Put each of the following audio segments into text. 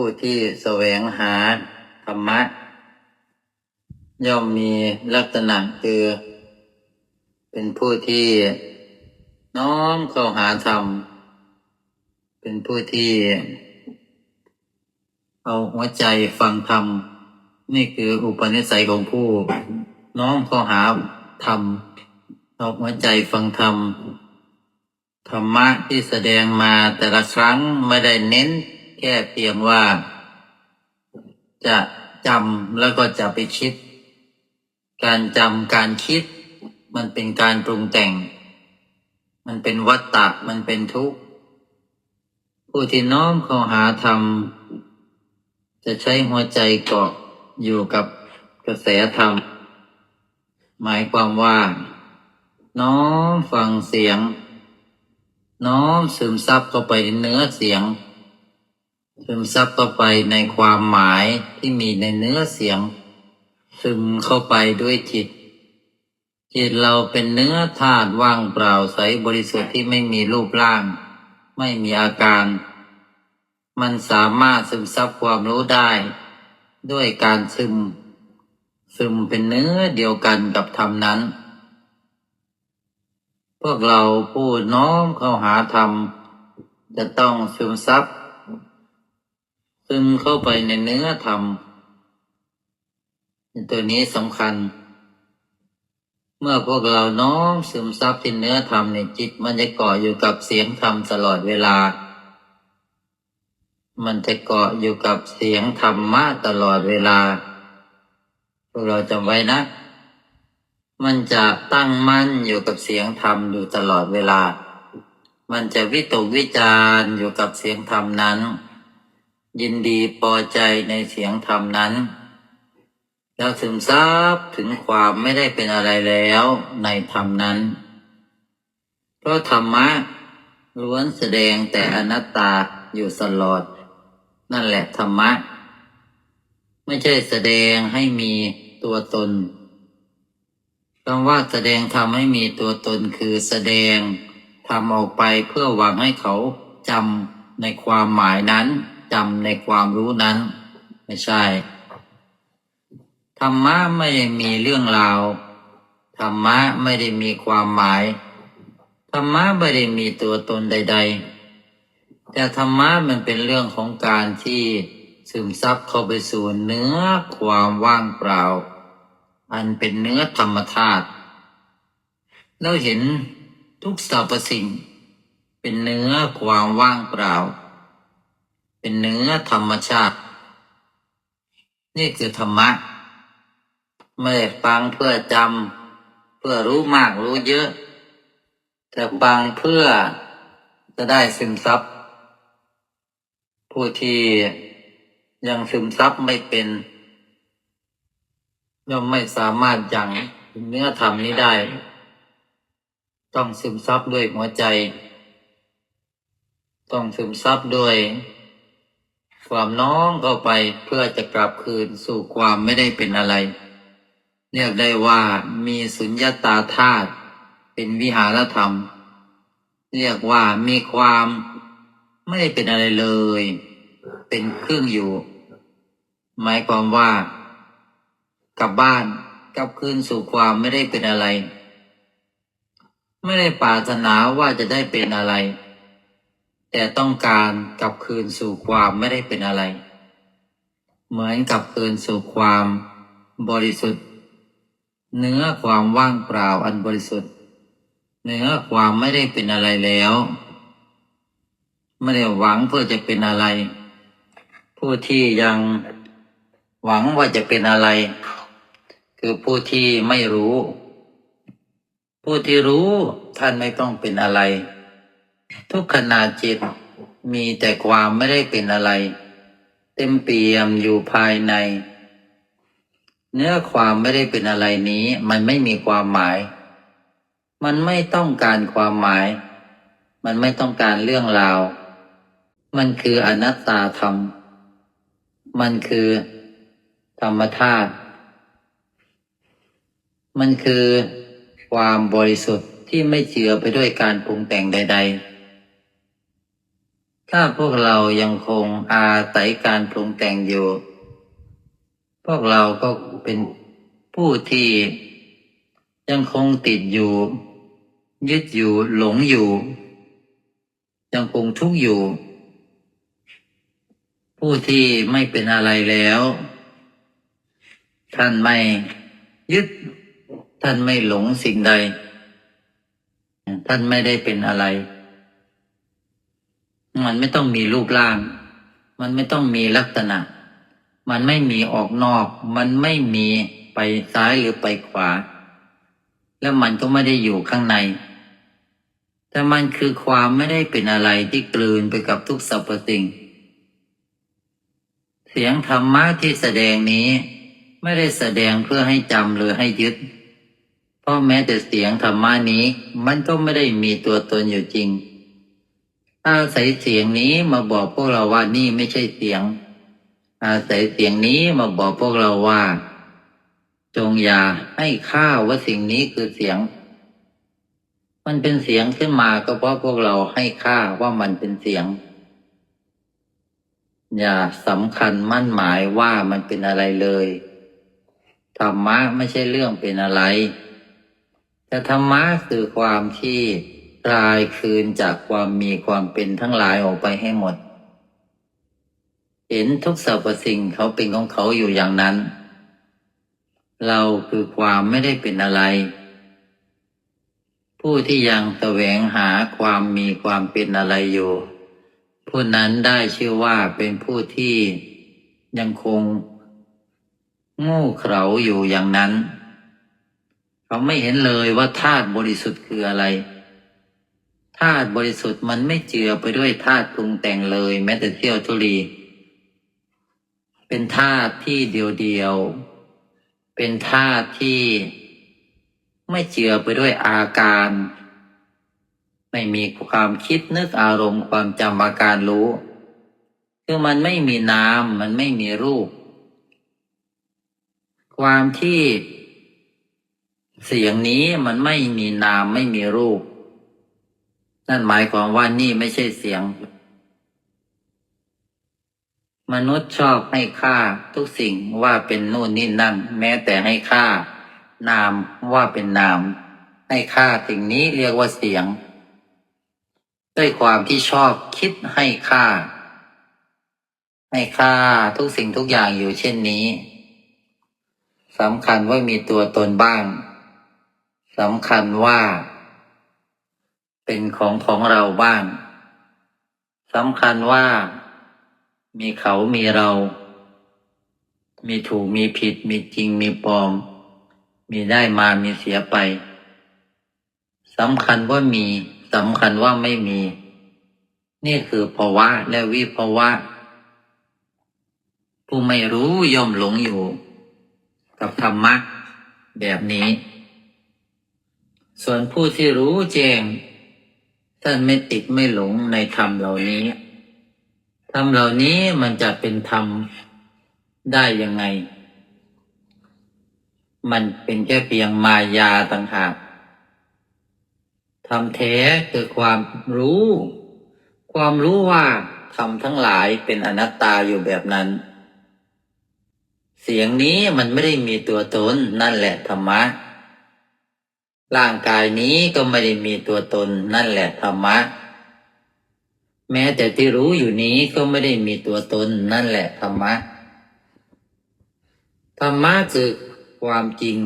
ผู้ที่แสวงหาธรรมะ ย่อมมีลักษณะคือ เป็นผู้ที่น้อมเข้าหาธรรม เป็นผู้ที่ เอาหัวใจฟังธรรม นี่คืออุปนิสัยของผู้ น้อมเข้าหาธรรมเอาหัวใจฟังธรรม ธรรมะที่แสดงมาแต่ละครั้งไม่ได้เน้น แค่เพียงว่า จะจำแล้วก็จะไปคิด การจำการคิด มันเป็นการปรุงแต่ง มันเป็นวัตตะมันเป็นทุกข์ผู้ที่น้อมเข้าหาธรรม จะใช้หัวใจเกาะอยู่กับกระแสธรรม หมายความว่า น้อมฟังเสียง น้อมซึมซับเข้าไปในเนื้อเสียง ซึมซับเข้าไปในความหมายที่มีในเนื้อเสียง ซึมเข้าไปด้วยจิต จิตเราเป็นเนื้อธาตุว่างเปล่าใสบริสุทธิ์ที่ไม่มีรูปร่าง ไม่มีอาการ มันสามารถซึมซับความรู้ได้ ด้วยการซึม ซึมเป็นเนื้อเดียวกันกับธรรมนั้น พวกเราผู้น้อมเข้าหาธรรมจะต้องซึมซับ ซึมเข้าไปในเนื้อธรรม ตัวนี้สำคัญ เมื่อพวกเราน้อมซึมซับที่เนื้อธรรมในจิต มันจะเกาะอยู่กับเสียงธรรมตลอดเวลา มันจะเกาะอยู่กับเสียงธรรมะตลอดเวลา พวกเราจำไว้นะ มันจะตั้งมั่นอยู่กับเสียงธรรมอยู่ตลอดเวลา มันจะวิตกวิจาร์อยู่กับเสียงธรรมนั้น ยินดีพอใจในเสียงธรรมนั้น แล้วซึมซับถึงความไม่ได้เป็นอะไรแล้วในธรรมนั้น เพราะธรรมะล้วนแสดงแต่อนัตตาอยู่ตลอด นั่นแหละธรรมะ ไม่ใช่แสดงให้มีตัวตนคำว่าแสดงทำให้มีตัวตนคือแสดงทำออกไปเพื่อหวังให้เขาจำในความหมายนั้น จำในความรู้นั้น ไม่ใช่ ธรรมะไม่ได้มีเรื่องราว ธรรมะไม่ได้มีความหมาย ธรรมะไม่ได้มีตัวตนใด ๆ แต่ธรรมะมันเป็นเรื่องของการที่ซึมซับเข้าไปสู่เนื้อความว่างเปล่า อันเป็นเนื้อธรรมธาตุเราเห็นทุกสรรพสิ่ง เป็นเนื้อความว่างเปล่า เป็นเนื้อธรรมชาติ นี่คือธรรมะ ไม่ได้ฟังเพื่อจำเพื่อรู้มากรู้เยอะ แต่ฟังเพื่อจะได้ซึมซับ ผู้ที่ยังซึมซับไม่เป็นย่อมไม่สามารถยังเนื้อธรรมนี้ได้ ต้องซึมซับด้วยหัวใจ ต้องซึมซับด้วย ความน้องเข้าไปเพื่อจะกลับคืนสู่ความไม่ได้เป็นอะไร เรียกได้ว่ามีสุญญาตาธาตุเป็นวิหารธรรม เรียกว่ามีความไม่ได้เป็นอะไรเลย เป็นเครื่องอยู่ หมายความว่า กลับบ้านกลับคืนสู่ความไม่ได้เป็นอะไร ไม่ได้ปรารถนาว่าจะได้เป็นอะไร แต่ต้องการกลับคืนสู่ความไม่ได้เป็นอะไร เหมือนกับคืนสู่ความบริสุทธิ์ เนื้อความว่างเปล่าอันบริสุทธิ์ เนื้อความไม่ได้เป็นอะไรแล้ว ไม่ได้หวังเพื่อจะเป็นอะไร ผู้ที่ยังหวังว่าจะเป็นอะไร คือผู้ที่ไม่รู้ ผู้ที่รู้ท่านไม่ต้องเป็นอะไร ทุกขณะจิตมีแต่ความไม่ได้เป็นอะไร เต็มเปี่ยมอยู่ภายใน เนื้อความไม่ได้เป็นอะไรนี้ มันไม่มีความหมาย มันไม่ต้องการความหมาย มันไม่ต้องการเรื่องราว มันคืออนัตตาธรรม มันคือธรรมธาตุมันคือความบริสุทธิ์ที่ไม่เจือไปด้วยการปรุงแต่งใด ถ้าพวกเรายังคงอาศัยการปรุงแต่งอยู่ พวกเราก็เป็นผู้ที่ยังคงติดอยู่ ยึดอยู่หลงอยู่ ยังคงทุกข์อยู่ ผู้ที่ไม่เป็นอะไรแล้ว ท่านไม่ยึด ท่านไม่หลงสิ่งใด ท่านไม่ได้เป็นอะไร มันไม่ต้องมีรูปร่าง มันไม่ต้องมีลักษณะ มันไม่มีออกนอก มันไม่มีไปซ้ายหรือไปขวา แล้วมันก็ไม่ได้อยู่ข้างใน แต่มันคือความไม่ได้เป็นอะไรที่กลืนไปกับทุกสรรพสิ่ง เสียงธรรมะที่แสดงนี้ ไม่ได้แสดงเพื่อให้จำหรือให้ยึด เพราะแม้แต่เสียงธรรมะนี้ มันก็ไม่ได้มีตัวตนอยู่จริง อาศัยเสียงนี้มาบอกพวกเราว่านี่ไม่ใช่เสียง อาศัยเสียงนี้มาบอกพวกเราว่า จงอย่าให้ข้าว่าสิ่งนี้คือเสียง มันเป็นเสียงขึ้นมาก็เพราะพวกเราให้ค่าว่ามันเป็นเสียง อย่าสำคัญมั่นหมายว่ามันเป็นอะไรเลยธรรมะไม่ใช่เรื่องเป็นอะไร แต่ธรรมะคือความที่ คลายคืนจากความมีความเป็นทั้งหลายออกไปให้หมด เห็นทุกสรรพสิ่งเขาเป็นของเขาอยู่อย่างนั้น เราคือความไม่ได้เป็นอะไร ผู้ที่ยังแสวงหาความมีความเป็นอะไรอยู่ ผู้นั้นได้ชื่อว่าเป็นผู้ที่ยังคงง่เขลาอยู่อย่างนั้น เขาไม่เห็นเลยว่าธาตุบริสุทธิ์คืออะไร ธาตุบริสุทธิ์มันไม่เจือไปด้วยธาตุปรุงแต่งเลย แม้แต่เที่ยวทุลี เป็นธาตุที่เดียวๆเป็นธาตุที่ไม่เจือไปด้วยอาการ ไม่มีความคิดนึกอารมณ์ความจำอาการรู้ คือมันไม่มีนามมันไม่มีรูป ความที่เสียงนี้มันไม่มีนามไม่มีรูป นั่นหมายความว่านี่ไม่ใช่เสียง มนุษย์ชอบให้ค่าทุกสิ่งว่าเป็นนู่นนี่นั่น แม้แต่ให้ค่า นามว่าเป็นนาม ให้ค่าสิ่งนี้เรียกว่าเสียง ด้วยความที่ชอบคิดให้ค่า ให้ค่าทุกสิ่งทุกอย่างอยู่เช่นนี้สำคัญว่ามีตัวตนบ้างสำคัญว่า เป็นของของเราบ้างสำคัญว่า มีเขามีเรา มีถูกมีผิด มีจริงมีปลอม มีได้มามีเสียไปสำคัญว่ามีสำคัญว่าไม่มี นี่คือภาวะและวิภาวะ ผู้ไม่รู้ย่อมหลงอยู่ กับธรรมะแบบนี้ ส่วนผู้ที่รู้แจ้ง ท่านไม่ติดไม่หลงในธรรมเหล่านี้ ธรรมเหล่านี้มันจะเป็นธรรมได้ยังไง มันเป็นแค่เพียงมายาต่างหากธรรมแท้คือความรู้ ความรู้ว่าธรรมทั้งหลายเป็นอนัตตาอยู่แบบนั้น เสียงนี้มันไม่ได้มีตัวตนนั่นแหละธรรมะ ร่างกายนี้ก็ไม่ได้มีตัวตนนั่นแหละธรรมะ แม้แต่ที่รู้อยู่นี้ก็ไม่ได้มีตัวตนนั่นแหละธรรมะ ธรรมะคือความจริง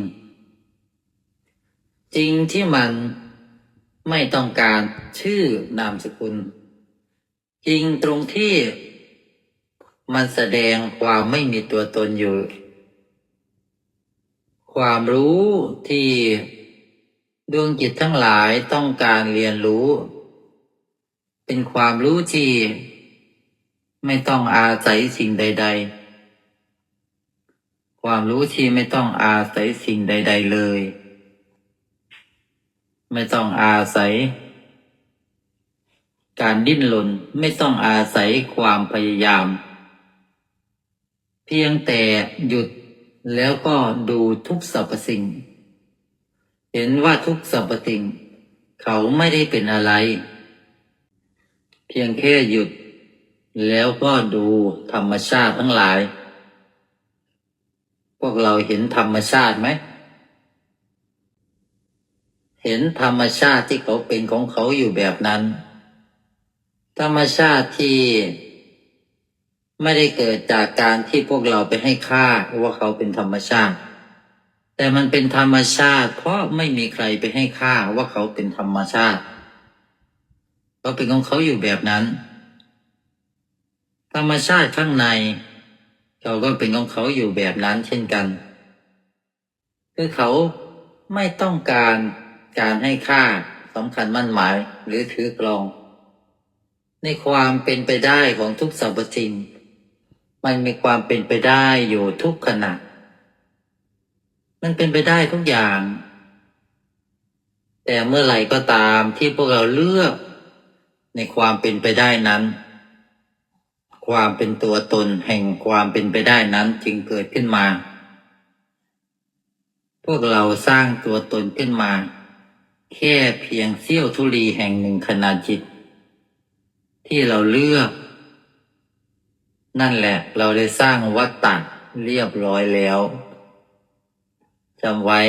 จริงที่มันไม่ต้องการชื่อนามสกุล จริงตรงที่มันแสดงความไม่มีตัวตนอยู่ ความรู้ที่ ดวงจิตทั้งหลายต้องการเรียนรู้ เป็นความรู้ที่ไม่ต้องอาศัยสิ่งใด ๆ ความรู้ที่ไม่ต้องอาศัยสิ่งใด ๆ เลย ไม่ต้องอาศัย การดิ้นรนไม่ต้องอาศัยความพยายาม เพียงแต่หยุดแล้วก็ดูทุกสรรพสิ่ง เห็นว่าทุกสรรพสิ่ง เขาไม่ได้เป็นอะไร เพียงแค่หยุด แล้วก็ดูธรรมชาติทั้งหลาย พวกเราเห็นธรรมชาติไหม เห็นธรรมชาติที่เขาเป็นของเขาอยู่แบบนั้น ธรรมชาติที่ไม่ได้เกิดจากการที่พวกเราไปให้ค่าว่าเขาเป็นธรรมชาติ แต่มันเป็นธรรมชาติ เพราะไม่มีใครไปให้ค่าว่าเขาเป็นธรรมชาติเขาเป็นของเขาอยู่แบบนั้น ธรรมชาติข้างในเขาก็เป็นของเขาอยู่แบบนั้นเช่นกัน คือเขาไม่ต้องการการให้ค่าสำคัญมั่นหมายหรือถือกลอง ในความเป็นไปได้ของทุกสรรพสิ่งมันมีความเป็นไปได้อยู่ทุกขณะ มันเป็นไปได้ทุกอย่าง แต่เมื่อไหร่ก็ตามที่พวกเราเลือกในความเป็นไปได้นั้น ความเป็นตัวตนแห่งความเป็นไปได้นั้นจึงเกิดขึ้นมา พวกเราสร้างตัวตนขึ้นมา แค่เพียงเสี้ยวทุลีแห่งหนึ่งขนาดจิต ที่เราเลือก นั่นแหละเราได้สร้างวัตตะเรียบร้อยแล้ว จำไว้